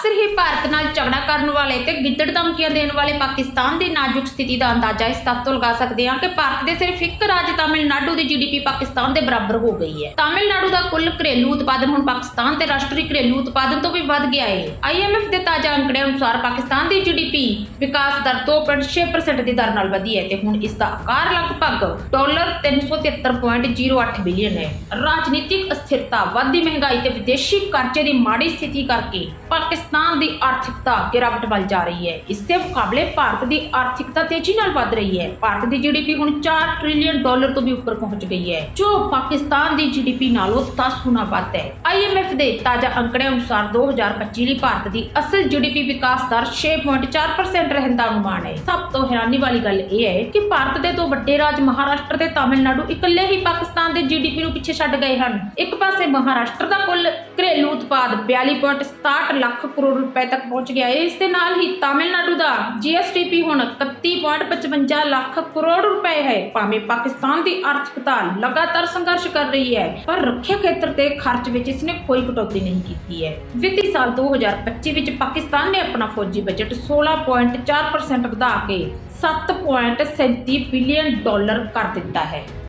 ਅਕਸਰ ਹੀ ਭਾਰਤ ਨਾਲ ਝਗੜਾ ਕਰਨ ਵਾਲੇ ਤੇ ਗਿੱਦੜ ਧਮਕੀਆਂ ਦੇਣ ਵਾਲੇ ਪਾਕਿਸਤਾਨ ਦੀ ਨਾਜ਼ੁਕ ਸਥਿਤੀ ਦਾ ਅੰਦਾਜ਼ਾ ਇਸ ਤੱਥ ਤੋਂ ਲਗਾ ਸਕਦੇ ਹਾਂ ਕਿ ਭਾਰਤ ਦੇ ਸਿਰਫ ਇੱਕ ਰਾਜ ਤਾਮਿਲਨਾਡੂ ਦੀ ਜੀਡੀਪੀ ਪਾਕਿਸਤਾਨ ਦੇ ਬਰਾਬਰ ਹੋ ਗਈ ਹੈ। ਤਾਮਿਲਨਾਡੂ ਦਾ ਕੁੱਲ ਘਰੇਲੂ ਉਤਪਾਦਨ ਹੁਣ ਪਾਕਿਸਤਾਨ ਦੇ ਰਾਸ਼ਟਰੀ ਘਰੇਲੂ ਉਤਪਾਦਨ ਤੋਂ ਵੀ ਵੱਧ ਗਿਆ ਹੈ। ਆਈਐਮਐਫ ਦੇ ਤਾਜ਼ਾ ਅੰਕੜੇ ਅਨੁਸਾਰ ਪਾਕਿਸਤਾਨ ਦੀ ਜੀਡੀਪੀ ਵਿਕਾਸ ਦਰ 2.6% ਦੀ ਦਰ ਨਾਲ ਵਧੀ ਹੈ ਤੇ ਹੁਣ ਇਸ ਦਾ ਆਕਾਰ ਲਗਭਗ ਡਾਲਰ 373.08 ਬਿਲੀਅਨ ਹੈ। ਰਾਜਨੀਤਿਕ ਅਸਥਿਰਤਾ, ਵੱਧਦੀ ਮਹਿੰਗਾਈ ਤੇ ਵਿਦੇਸ਼ੀ ਕਰਜ਼ੇ ਦੀ ਮਾੜੀ ਸਥਿਤੀ ਕਰਕੇ ਪਾਕਿਸਤਾਨ ਦੀ ਆਰਥਿਕਤਾ ਗਿਰਾਵਟ ਵੱਲ ਜਾ ਰਹੀ ਹੈ। ਇਸ ਦੇ ਮੁਕਾਬਲੇ ਭਾਰਤ ਦੀ ਆਰਥਿਕਤਾ ਤੇਜ਼ੀ ਨਾਲ ਵੱਧ ਰਹੀ ਹੈ। ਭਾਰਤ ਦੀ ਜੀਡੀਪੀ ਹੁਣ 4 ਟ੍ਰਿਲੀਅਨ ਡਾਲਰ ਤੋਂ ਵੀ ਉੱਪਰ ਪਹੁੰਚ ਗਈ ਹੈ, ਜੋ ਪਾਕਿਸਤਾਨ ਦੀ ਜੀਡੀਪੀ ਨਾਲੋਂ 10 ਗੁਣਾ ਵੱਧ ਹੈ। ਆਈਐਮਐਫ ਦੇ ਤਾਜ਼ਾ ਅੰਕੜੇ ਅਨੁਸਾਰ 2025 ਲਈ ਭਾਰਤ ਦੀ ਅਸਲ ਜੀਡੀਪੀ ਵਿਕਾਸ ਦਰ 6.4% ਰਹਿਣ ਦਾ ਅਨੁਮਾਨ ਹੈ। ਸਭ ਤੋਂ ਹੈਰਾਨੀ ਵਾਲੀ ਗੱਲ ਇਹ ਹੈ ਕਿ ਭਾਰਤ ਦੇ ਦੋ ਵੱਡੇ ਰਾਜ ਮਹਾਰਾਸ਼ਟਰ ਤੇ ਤਾਮਿਲਨਾਡੂ ਇਕੱਲੇ ਹੀ ਪਾਕਿਸਤਾਨ ਦੇ ਜੀਡੀਪੀ ਨੂੰ ਪਿੱਛੇ ਛੱਡ ਗਏ ਹਨ। ਇੱਕ ਪਾਸੇ ਮਹਾਰਾਸ਼ਟਰ ਦਾ ਕੁੱਲ ਘਰੇਲੂ 42.67 ਲੱਖ ਕਰੋੜ ਰੁਪਏ ਤੱਕ ਪਹੁੰਚ ਗਿਆ। ਹੈ ਇਸ ਦੇ ਨਾਲ ਹੀ ਤਾਮਿਲਨਾਡੂ ਦਾ ਜੀਐਸਟੀਪੀ ਹੁਣ 31.55 ਲੱਖ ਕਰੋੜ ਰੁਪਏ ਹੈ। ਭਾਵੇਂ ਪਾਕਿਸਤਾਨ ਦੀ ਆਰਥਿਕਤਾ ਲਗਾਤਾਰ ਸੰਘਰਸ਼ ਕਰ ਰਹੀ ਹੈ, ਪਰ ਰੱਖਿਆ ਖੇਤਰ ਤੇ ਖਰਚ ਵਿੱਚ ਇਸ ਨੇ ਕੋਈ ਕਟੌਤੀ ਨਹੀਂ ਕੀਤੀ ਹੈ। ਵਿੱਤੀ ਸਾਲ 2025 ਵਿੱਚ ਪਾਕਿਸਤਾਨ ਨੇ ਆਪਣਾ ਫੌਜੀ ਬਜਟ 16.4% ਵਧਾ ਕੇ 7.37 ਬਿਲੀਅਨ ਡਾਲਰ ਕਰ ਦਿੱਤਾ ਹੈ।